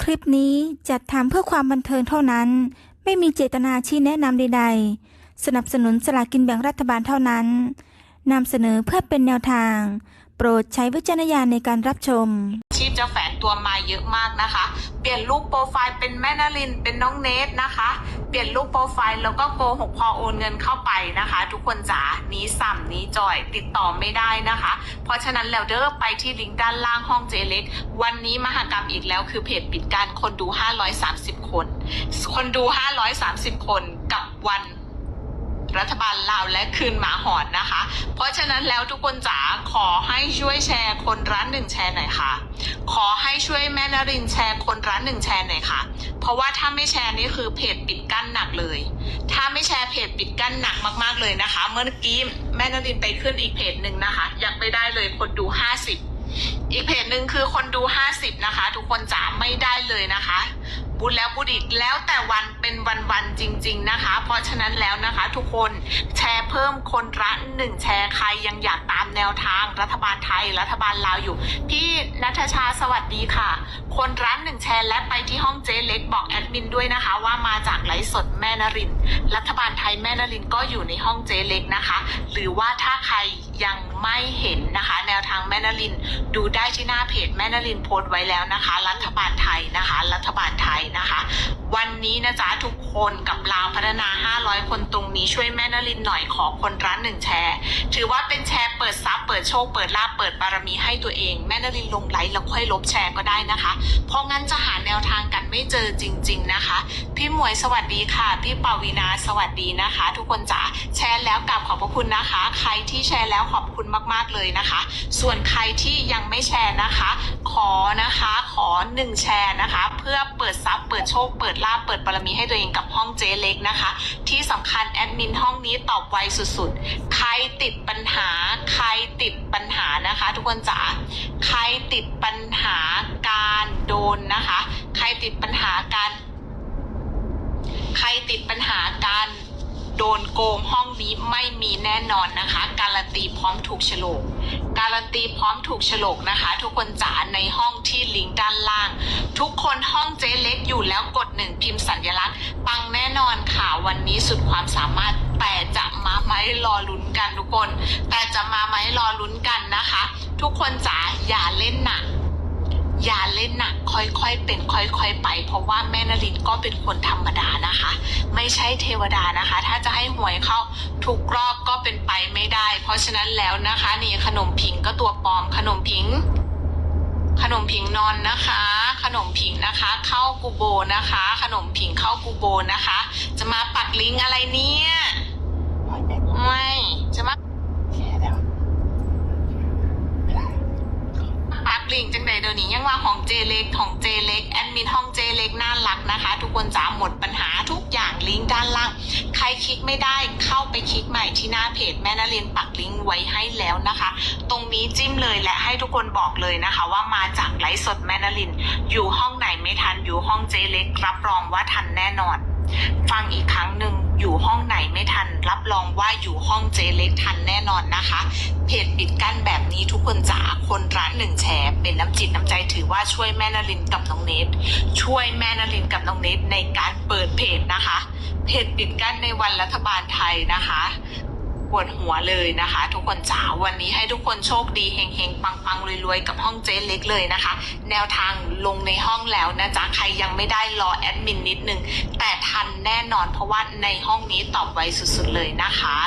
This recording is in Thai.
คลิปนี้จัดทำเพื่อความบันเทิงเท่านั้น ไม่มีเจตนาชี้แนะนำใดๆ สนับสนุนสลากกินแบ่งรัฐบาลเท่านั้นนำเสนอเพื่อเป็นแนวทาง โปรดใช้วิจารณญาณในการรับชม จะแฝงตัวมาเยอะมากนะคะ เปลี่ยนรูปโปรไฟล์เป็นแม่นารินเป็นน้องเนทนะคะ เปลี่ยนรูปโปรไฟล์แล้วก็โกหกพอโอนเงินเข้าไปนะคะ ทุกคนจ๋านี้สัมนี้จอยติดต่อไม่ได้นะคะ เพราะฉะนั้นแล้วเด้อไปที่ลิงก์ด้านล่างห้องเจเล็ก วันนี้มหากรรมอีกแล้วคือเพจปิดการคนดู 530 คน คนดู 530 คนกับวัน รัฐบาลลาวและคืนหมาหอนนะคะ เพราะฉะนั้นแล้วทุกคนจ๋าขอให้ช่วยแชร์คนร้านหนึ่งแชร์หน่อยค่ะ ขอให้ช่วยแม่นรินแชร์คนร้านหนึ่งแชร์หน่อยค่ะ เพราะว่าถ้าไม่แชร์นี่คือเพจปิดกั้นหนักเลย ถ้าไม่แชร์เพจปิดกั้นหนักมากๆเลยนะคะ เมื่อกี้แม่นรินไปขึ้นอีกเพจหนึ่งนะคะยังไม่ได้เลยคนดูห้าสิบอีกเพจหนึ่งคือคนดู 50 นะคะ ทุกคนจ๋าไม่ได้เลยนะคะ พูดแล้วพูดอีกแล้วแต่วันเป็นวันๆจริง ๆนะคะ เพราะฉะนั้นแล้วนะคะทุกคนแชร์เพิ่มคนละหนึ่งแชร์ใครยังอยากตามแนวทางรัฐบาลไทยรัฐบาลลาวอยู่พี่ ทชาสวัสดีค่ะ คนร้านหนึ่งแชร์และไปที่ห้องเจ๊เล็กบอกแอดมินด้วยนะคะว่ามาจากไลฟ์สดแม่นริน รัฐบาลไทยแม่นรินก็อยู่ในห้องเจ๊เล็กนะคะ หรือว่าถ้าใครยังไม่เห็นนะคะ แนวทางแม่นริน ดูได้ที่หน้าเพจแม่นรินโพสต์ไว้แล้วนะคะ รัฐบาลไทยนะคะ รัฐบาลไทยนะคะ วันนี้นะจ๊ะทุกคนกับลาวพัฒนา 500 คนตรงนี้ช่วยแม่นรินหน่อยขอคนร้านหนึ่งแชร์ ถือว่าเป็นแชร์เปิดซับเปิดโชคเปิดลาบเปิดบารมีให้ตัวเองแม่นรินลงไลค์แล้วค่อยลบแชร์ก็ได้นะคะ เพราะงั้นจะหาแนวทางกันไม่เจอจริง ๆนะคะ พี่หมวยสวัสดีค่ะ พี่ปาวีนาสวัสดีนะคะ ทุกคนจ๋าแชร์แล้วกลับขอบพระคุณนะคะ ใครที่แชร์แล้วขอบคุณมากๆเลยนะคะ ส่วนใครที่ยังไม่แชร์นะคะ ขอนะคะขอหนึ่งแชร์นะคะ เพื่อเปิดซับเปิดโชค เปิดลาบเปิดบารมีให้ตัวเองกับห้องเจเล็กนะคะ ที่สำคัญแอดมินห้องนี้ตอบไวสุดๆ ใครติด ติดปัญหานะคะ ทุกคนจ๋าใครติดปัญหาการโดนนะคะ ใครติดปัญหาการ ใครติดปัญหาการ โดนโกงห้องนี้ไม่มีแน่นอนนะคะ การันตีพร้อมถูกฉลก การันตีพร้อมถูกฉลกนะคะ ทุกคนจ๋าในห้องที่ลิงก์ด้านล่าง ทุกคนห้องเจ๊เล็กอยู่แล้วกดหนึ่งพิมพ์สัญลักษณ์ ปังแน่นอนค่ะ วันนี้สุดความสามารถแต่จะมาไหมรอลุ้นกันทุกคน แต่จะมาไหมรอลุ้นกันนะคะ ทุกคนจ๋าอย่าเล่นหนักอย่าเล่นหนักค่อยๆเป็นค่อย ๆ ไป เพราะว่าแม่นรินก็เป็นคนธรรมดานะคะ ไม่ใช่เทวดานะคะ ถ้าจะให้หวยเข้าทุกรอบก็เป็นไปไม่ได้ เพราะฉะนั้นแล้วนะคะ นี่ขนมผิงก็ตัวปลอมขนมผิง ขนมผิงนอนนะคะ ขนมผิงนะคะ เข้ากูโบนะคะ ขนมผิงเข้ากูโบนะคะ จะมาปักลิงอะไรเนี่ยไม่จะมา ปัก ลิงจังใดเดี๋ยวนี้ยังว่าของเจเล็กของเจเล็กแอดมินห้องเจเล็กน่ารักนะคะ ทุกคนจ๋าหมดปัญหาทุกอย่างลิงก์ด้านล่าง ใครคลิกไม่ได้เข้าไปคลิกใหม่ที่หน้าเพจแม่นาเรียนปักลิงก์ไว้ให้แล้วนะคะ ตรงนี้จิ้มเลยและให้ทุกคนบอกเลยนะคะ ว่ามาจากไลฟ์สดแม่นาริน อยู่ห้องไหนไม่ทันอยู่ห้องเจเล็กรับรองว่าทันแน่นอน ฟังอีกครั้งหนึ่ง อยู่ห้องไหนไม่ทัน รับรองว่าอยู่ห้องเจเล็กทันแน่นอนนะคะ เพจปิดกั้นแบบนี้ทุกคนจ๋าคนร้านหนึ่งแชร์เป็นน้ำจิตน้ำใจถือว่าช่วยแม่นารินกับน้องเนทช่วยแม่นารินกับน้องเนทในการเปิดเพจนะคะ เพจปิดกั้นในวันรัฐบาลไทยนะคะ ปวดหัวเลยนะคะ ทุกคนจ๋าวันนี้ให้ทุกคนโชคดีเฮงเฮงปังปังรวยๆ กับห้องเจ๊เล็กเลยนะคะ แนวทางลงในห้องแล้วนะจ๊ะใครยังไม่ได้รอแอดมินนิดนึงแต่ทันแน่นอนเพราะว่าในห้องนี้ตอบไวสุดๆเลยนะคะ